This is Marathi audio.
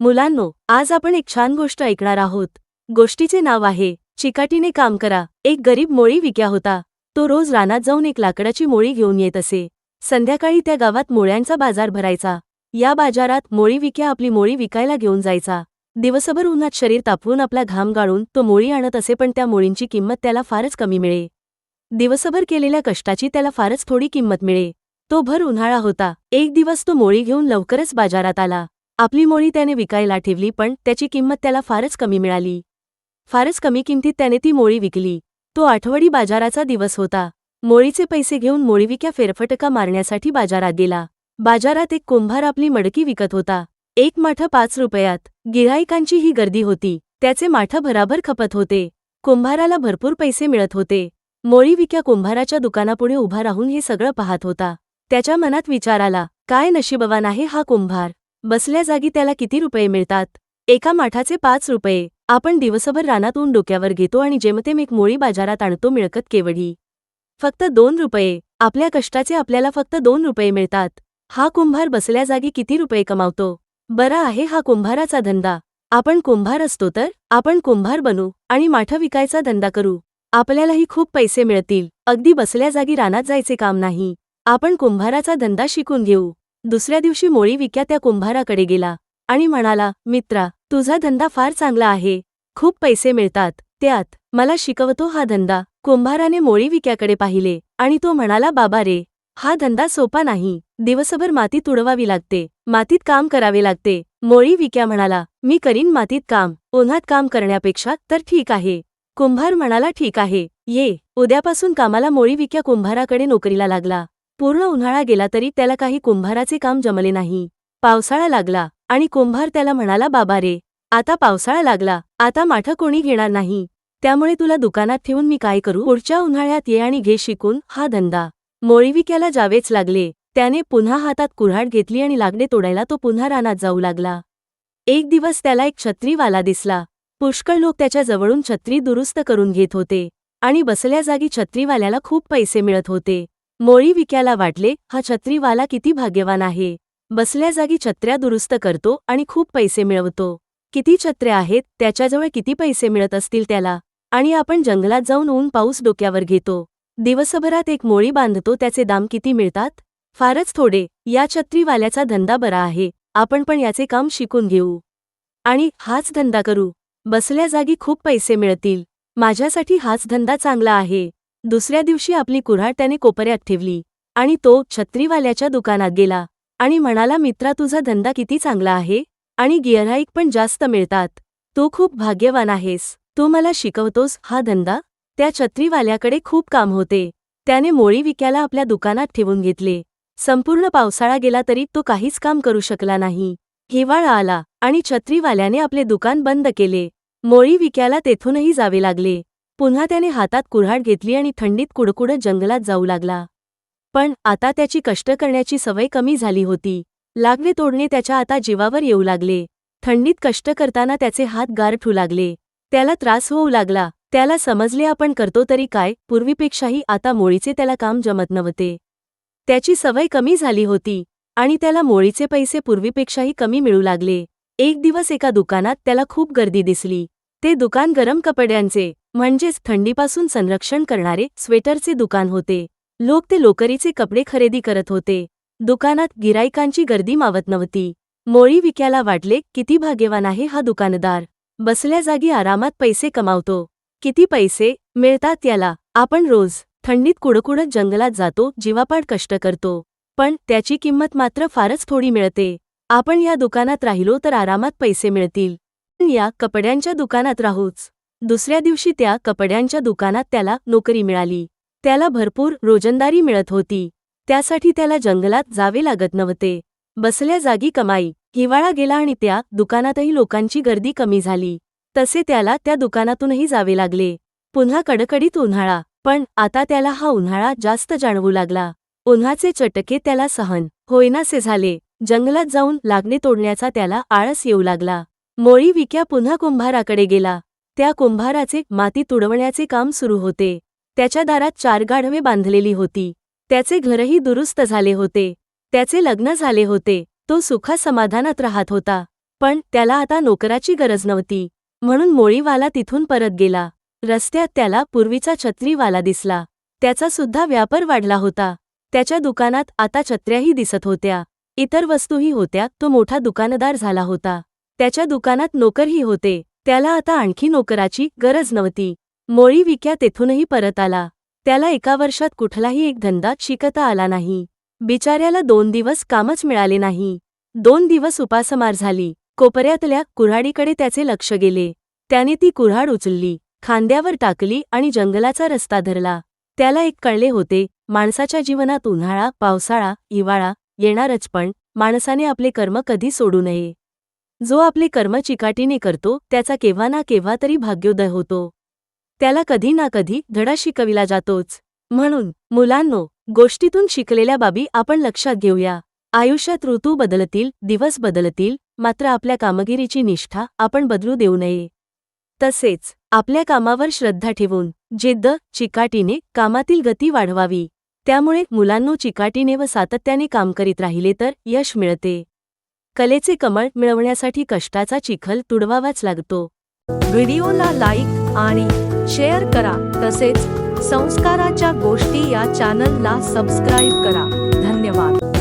मुलांनो आज आपण एक छान गोष्ट ऐकणार आहोत. गोष्टीचे नाव आहे चिकाटीने काम करा. एक गरीब मोळी विक्या होता. तो रोज रानात जाऊन एक लाकडाची मोळी घेऊन येत असे. संध्याकाळी त्या गावात मोळ्यांचा बाजार भरायचा. या बाजारात मोळी विक्या आपली मोळी विकायला घेऊन जायचा. दिवसभर उन्हात शरीर तापवून आपला घाम गाळून तो मोळी आणत असे पण त्या मोळींची किंमत त्याला फारच कमी मिळे. दिवसभर केलेल्या कष्टाची त्याला फारच थोडी किंमत मिळे. तो भर उन्हाळा होता. एक दिवस तो मोळी घेऊन लवकरच बाजारात आला. आपली मोळी त्याने विकायला ठेवली पण त्याची किंमत त्याला फारच कमी मिळाली. फारच कमी किमतीत त्याने ती मोळी विकली. तो आठवडी बाजाराचा दिवस होता. मोळीचे पैसे घेऊन मोळीविक्या फेरफटका मारण्यासाठी बाजारात गेला. बाजारात एक कुंभार आपली मडकी विकत होता. एक माठ पाच रुपयात. गिऱ्हाईकांची ही गर्दी होती. त्याचे माठ भराभर खपत होते. कुंभाराला भरपूर पैसे मिळत होते. मोळीविक्या कुंभाराच्या दुकानापुढे उभा राहून हे सगळं पाहत होता. त्याच्या मनात विचार आला काय नशिबवान आहे हा कुंभार? बसल्या जागी त्याला किती रुपये मिळतात? एका माठाचे पाच रुपये. आपण दिवसभर रानातून डोक्यावर घेतो आणि जेमतेम एक मोळी बाजारात आणतो मिळकत केवढी? फक्त दोन रुपये. आपल्या कष्टाचे आपल्याला फक्त दोन रुपये मिळतात. हा कुंभार बसल्या जागी किती रुपये कमावतो? बरा आहे हा कुंभाराचा धंदा. आपण कुंभार असतो तर? आपण कुंभार बनू आणि माठ विकायचा धंदा करू. आपल्यालाही खूप पैसे मिळतील. अगदी बसल्या जागी रानात जायचे काम नाही. आपण कुंभाराचा धंदा शिकून घेऊ. दुसऱ्या दिवशी मोळी विक्या त्या कुंभाराकडे गेला आणि म्हणाला मित्रा तुझा धंदा फार चांगला आहे. खूप पैसे मिळतात. त्यात मला शिकवतो हा धंदा. कुंभाराने मोळी विक्याकडे पाहिले आणि तो म्हणाला बाबा रे हा धंदा सोपा नाही. दिवसभर माती तुडवावी लागते. मातीत काम करावे लागते. मोळी विक्या म्हणाला मी करीन मातीत काम. उन्हात काम करण्यापेक्षा तर ठीक आहे. कुंभार म्हणाला ठीक आहे. ये. उद्यापासून कामाला मोळी विक्या कुंभाराकडे नोकरीला लागला. पूर्ण उन्हाळा गेला तरी त्याला काही कुंभाराचे काम जमले नाही. पावसाळा लागला आणि कुंभार त्याला म्हणाला बाबा रे आता पावसाळा लागला आता माठ कोणी घेणार नाही. त्यामुळे तुला दुकानात ठेवून मी काय करू? पुढच्या उन्हाळ्यात ये आणि घे शिकून हा धंदा. मोळीविक्याला जावेच लागले. त्याने पुन्हा हातात कुऱ्हाड घेतली आणि लागणे तोडायला तो पुन्हा रानात जाऊ लागला. एक दिवस त्याला एक छत्रीवाला दिसला. पुष्कळ लोक त्याच्या जवळून छत्री दुरुस्त करून घेत होते आणि बसल्या जागी छत्रीवाल्याला खूप पैसे मिळत होते. मोळी विक्याला वाटले हा छत्रीवाला किती भाग्यवान आहे. बसल्या जागी छत्र्या दुरुस्त करतो आणि खूप पैसे मिळवतो. किती छत्र्या आहेत त्याच्याजवळ किती पैसे मिळत असतील त्याला? आणि आपण जंगलात जाऊन ऊन पाऊस डोक्यावर घेतो. दिवसभरात एक मोळी बांधतो त्याचे दाम किती मिळतात? फारच थोडे. या छत्रीवाल्याचा धंदा बरा आहे. आपण पण याचे काम शिकून घेऊ. आणि हाच धंदा करू. बसल्या जागी खूप पैसे मिळतील. माझ्यासाठी हाच धंदा चांगला आहे. दुसऱ्या दिवशी आपली कुऱ्हाड त्याने कोपऱ्यात ठेवली. आणि तो छत्रीवाल्याच्या दुकानात गेला. आणि म्हणाला मित्रा तुझा धंदा किती चांगला आहे? आणि गिअरहाईक पण जास्त मिळतात. तू खूप भाग्यवान आहेस. तू मला शिकवतोस हा धंदा त्या छत्रीवाल्याकडे खूप काम होते. त्याने मोळी विक्याला आपल्या दुकानात ठेवून घेतले. संपूर्ण पावसाळा गेला तरी तो काहीच काम करू शकला नाही. हिवाळा आला आणि छत्रीवाल्याने आपले दुकान बंद केले. मोळी विक्याला तेथूनही जावे लागले. पुन्हा त्याने हातात कुऱ्हाड घेतली आणि थंडीत कुडकुडत जंगलात जाऊ लागला. पण आता त्याची कष्ट करण्याची सवय कमी झाली होती. लागणे तोडणे त्याच्या आता जीवावर येऊ लागले. थंडीत कष्ट करताना त्याचे हात गारठू लागले. त्याला त्रास होऊ लागला. त्याला समजले आपण करतो तरी काय पूर्वीपेक्षाही आता मोळीचे त्याला काम जमत नव्हते. त्याची सवय कमी झाली होती. आणि त्याला मोळीचे पैसे पूर्वीपेक्षाही कमी मिळू लागले. एक दिवस एका दुकानात त्याला खूप गर्दी दिसली. ते दुकान गरम कपड्यांचे म्हणजेच थंडीपासून संरक्षण करणारे स्वेटरचे दुकान होते. लोक ते लोकरीचे कपडे खरेदी करत होते. दुकानात गिराईकांची गर्दी मावत नव्हती. मोळी विक्याला वाटले किती भाग्यवान आहे हा दुकानदार. बसल्या जागी आरामात पैसे कमावतो. किती पैसे मिळतात याला. आपण रोज थंडीत कुडकुडत जंगलात जातो जीवापाड कष्ट करतो. पण त्याची किंमत मात्र फारच थोडी मिळते. आपण या दुकानात राहिलो तर आरामात पैसे मिळतील. पण या कपड्यांच्या दुकानात राहूच. दुसऱ्या दिवशी त्या कपड्यांच्या दुकानात त्याला नोकरी मिळाली. त्याला भरपूर रोजंदारी मिळत होती. त्यासाठी त्याला जंगलात जावे लागत नव्हते. बसल्या जागी कमाई हिवाळा गेला आणि त्या दुकानातही लोकांची गर्दी कमी झाली. तसे त्याला त्या दुकानातूनही जावे लागले. पुन्हा कडकडीत उन्हाळा पण आता त्याला हा उन्हाळा जास्त जाणवू लागला. उन्हाचे चटके त्याला सहन होईनासे झाले. जंगलात जाऊन लागणे तोडण्याचा त्याला आळस येऊ लागला. मोळी विक्या पुन्हा कुंभाराकडे गेला. त्या कुंभाराचे माती तुडवण्याचे काम सुरू होते. त्याच्या दारात चार गाढवे बांधलेली होती. त्याचे घरही दुरुस्त झाले होते. त्याचे लग्न झाले होते. तो सुखा समाधानात राहत होता. पण त्याला आता नोकराची गरज नव्हती. म्हणून मोळीवाला तिथून परत गेला. रस्त्यात त्याला पूर्वीचा छत्रीवाला दिसला. त्याचा सुद्धा व्यापार वाढला होता. त्याच्या दुकानात आता छत्र्याही दिसत होत्या. इतर वस्तूही होत्या. तो मोठा दुकानदार झाला होता. त्याच्या दुकानात नोकरही होते. त्याला आता आणखी नोकराची गरज नव्हती. मोळी विक्या तेथूनही परत आला. त्याला एका वर्षात कुठलाही एक धंदा शिकता आला नाही. बिचाऱ्याला दोन दिवस कामच मिळाले नाही. दोन दिवस उपासमार झाली. कोपऱ्यातल्या कुऱ्हाडीकडे त्याचे लक्ष गेले. त्याने ती कुऱ्हाड उचलली खांद्यावर टाकली आणि जंगलाचा रस्ता धरला. त्याला एक कळले होते माणसाच्या जीवनात उन्हाळा पावसाळा हिवाळा येणारच पण माणसाने आपले कर्म कधी सोडू नये. जो आपले कर्म चिकाटीने करतो त्याचा केव्हा ना केव्हा तरी भाग्योदय होतो. त्याला कधी ना कधी धडा शिकविला जातोच. म्हणून मुलांनो गोष्टीतून शिकलेल्या बाबी आपण लक्षात घेऊया. आयुष्यात ऋतू बदलतील दिवस बदलतील मात्र आपल्या कामगिरीची निष्ठा आपण बदलू देऊ नये. तसेच आपल्या कामावर श्रद्धा ठेवून जिद्द चिकाटीने कामातील गती वाढवावी. त्यामुळे मुलांनो चिकाटीने व सातत्याने काम करीत राहिले तर यश मिळते. कलेचे कमळ मिळवण्यासाठी कष्टाचा चिखल तुडवावाच लागतो. व्हिडिओला लाईक आणि शेअर करा. तसेच संस्काराच्या गोष्टी या चॅनलला सबस्क्राईब करा. धन्यवाद.